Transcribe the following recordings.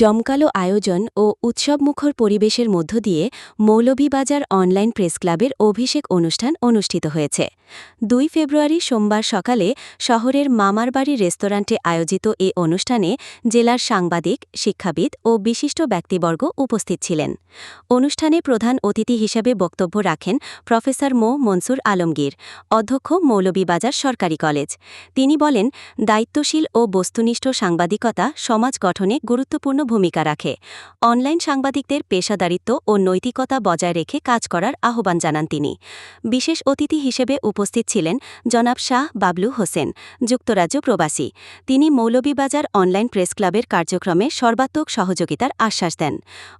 জমকালো আয়োজন ও উৎসবমুখর পরিবেশের মধ্য দিয়ে মৌলভীবাজার অনলাইন প্রেস ক্লাবের অভিষেক অনুষ্ঠান অনুষ্ঠিত হয়েছে। দুই ফেব্রুয়ারি সোমবার সকালে শহরের মামারবাড়ি রেস্তোরাঁটে আয়োজিত এ অনুষ্ঠানে জেলার সাংবাদিক, শিক্ষাবিদ ও বিশিষ্ট ব্যক্তিবর্গ উপস্থিত ছিলেন। অনুষ্ঠানে প্রধান অতিথি হিসেবে বক্তব্য রাখেন প্রফেসর মো. মনসুর আলমগীর, অধ্যক্ষ মৌলভীবাজার সরকারি কলেজ। তিনি বলেন, দায়িত্বশীল ও বস্তুনিষ্ঠ সাংবাদিকতা সমাজ গঠনে গুরুত্বপূর্ণ ভূমিকা রাখে। অনলাইন সাংবাদিকদের পেশাদারিত্ব ও নৈতিকতা বজায় রেখে কাজ করার আহ্বান জানান তিনি। বিশেষ অতিথি হিসেবে উপস্থিত ছিলেন জনাব শাহ বাবলু হোসেন, যুক্তরাজ্য প্রবাসী। তিনি মৌলভীবাজার অনলাইন প্রেস ক্লাবের কার্যক্রমে সর্বাত্মক সহযোগিতার আশ্বাস দেন।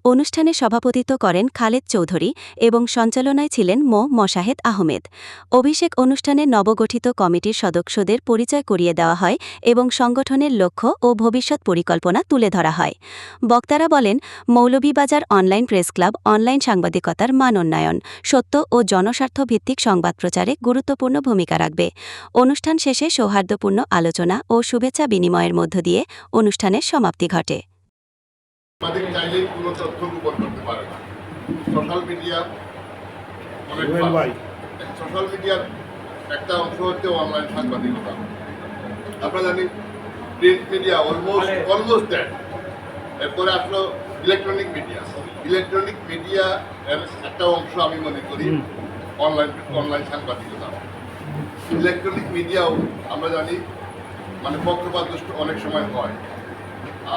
অনুষ্ঠানে সভাপতিত্ব করেন খালেদ চৌধুরী এবং সঞ্চালনায় ছিলেন মো. মশাহেদ আহমেদ। অভিষেক অনুষ্ঠানে নবগঠিত কমিটির সদস্যদের পরিচয় করিয়ে দেওয়া হয় এবং সংগঠনের লক্ষ্য ও ভবিষ্যৎ পরিকল্পনা তুলে ধরা হয়। বক্তারা বলেন Moulvibazar online press club online সাংবাদিকতার মান উন্নয়ন সত্য ও জনস্বার্থ ভিত্তিক সংবাদ প্রচারে গুরুত্বপূর্ণ ভূমিকা রাখবে। অনুষ্ঠান শেষে সৌহার্দ্যপূর্ণ আলোচনা ও শুভেচ্ছা বিনিময়ের মধ্য দিয়ে অনুষ্ঠানের সমাপ্তি ঘটে। আমাদের চাইলেই কোনো তথ্য গোপন করতে পারে না। সোশ্যাল মিডিয়া অনেক সোশ্যাল মিডিয়ার একটা অংশ হচ্ছে অনলাইন সাংবাদিকতা। আমরা জানি print media almost almost that এরপরে আসলো ইলেকট্রনিক মিডিয়া ইলেকট্রনিক মিডিয়া এর একটা অংশ আমি মনে করি অনলাইন অনলাইন সাংবাদিকতা। ইলেকট্রনিক মিডিয়াও আমরা জানি মানে পক্ষপাত দুষ্ট অনেক সময় হয়।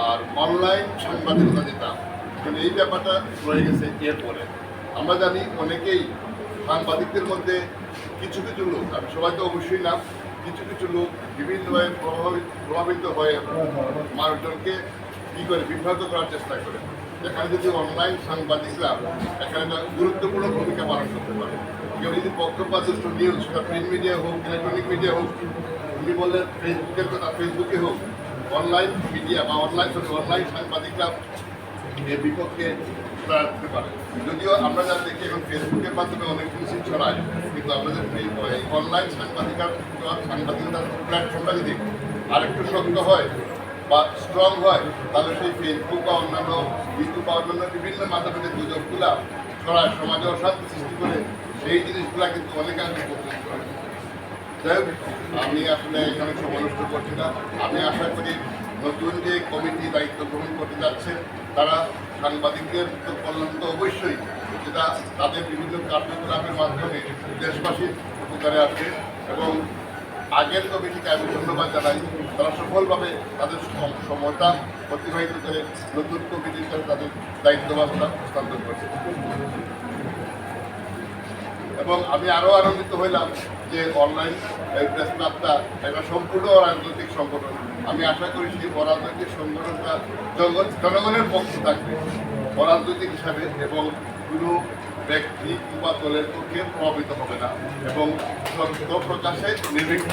আর অনলাইন সাংবাদিকতা যেটা মানে এই ব্যাপারটা রয়ে গেছে এরপরে। আমরা জানি অনেকেই সাংবাদিকদের মধ্যে কিছু কিছু লোক আমি সবাই তো অবশ্যই না কিছু কিছু লোক বিভিন্নভাবে প্রভাবিত প্রভাবিত হয়ে মানুষজনকে কী করে বিভ্রান্ত করার চেষ্টা করে। এখানে যদি অনলাইন সাংবাদিকরা এখানে একটা গুরুত্বপূর্ণ ভূমিকা পালন করতে পারে। কেউ যদি পক্ষপাতদুষ্ট নিউজ সেটা প্রিন্ট মিডিয়া হোক ইলেকট্রনিক মিডিয়া হোক, উনি বললেন ফেসবুকের কথা, ফেসবুকে হোক অনলাইন মিডিয়া বা অনলাইন অনলাইন সাংবাদিকরা এর বিপক্ষে দাঁড়াতে পারে। যদিও আমরা যা দেখি, এখন ফেসবুকের মাধ্যমে অনেক কিছু ছড়ায়, কিন্তু আমাদের অনলাইন সাংবাদিকার, সাংবাদিকতার প্ল্যাটফর্মটা যদি আরেকটু শক্ত হয় বা স্ট্রং হয়, তাহলে সেই ফেসবুক বা অন্যান্য ইউটিউব বা অন্যান্য বিভিন্ন মাধ্যমে গুজবগুলা ছড়ায়, সমাজে অশান্তি সৃষ্টি করে, সেই জিনিসগুলা কিন্তু অনেকাংশে প্রতিরোধ করে যাই আমি আসলে এখানে সময় করছি না। আমি আশা করি নতুন যে কমিটি দায়িত্ব গ্রহণ করতে যাচ্ছে, তারা সাংবাদিকদের কল্যাণ তো অবশ্যই, যেটা তাদের বিভিন্ন কার্যকলাপের মাধ্যমে দেশবাসীর উপকারে আসবে এবং আগের কমিটিকে আমি ধন্যবাদ জানাই। তারা সফলভাবে তাদের সম- সময়টা অতিবাহিত করে নতুন কমিটির কাছে তাদের দায়িত্বভাবটা হস্তান্তর করছে। এবং আমি আরও আনন্দিত হইলাম যে অনলাইন প্রেস একটা সম্পূর্ণ রাজনৈতিক সংগঠন। আমি আশা করি সেই অরাজনৈতিক সংগঠনটা জন- জনগণের পক্ষে থাকবে। অরাজনৈতিক হিসাবে এবং কোনো ব্যক্তি কিংবা দলের পক্ষে প্রভাবিত হবে না। এবং সত্য প্রকাশে নির্বিঘ্ন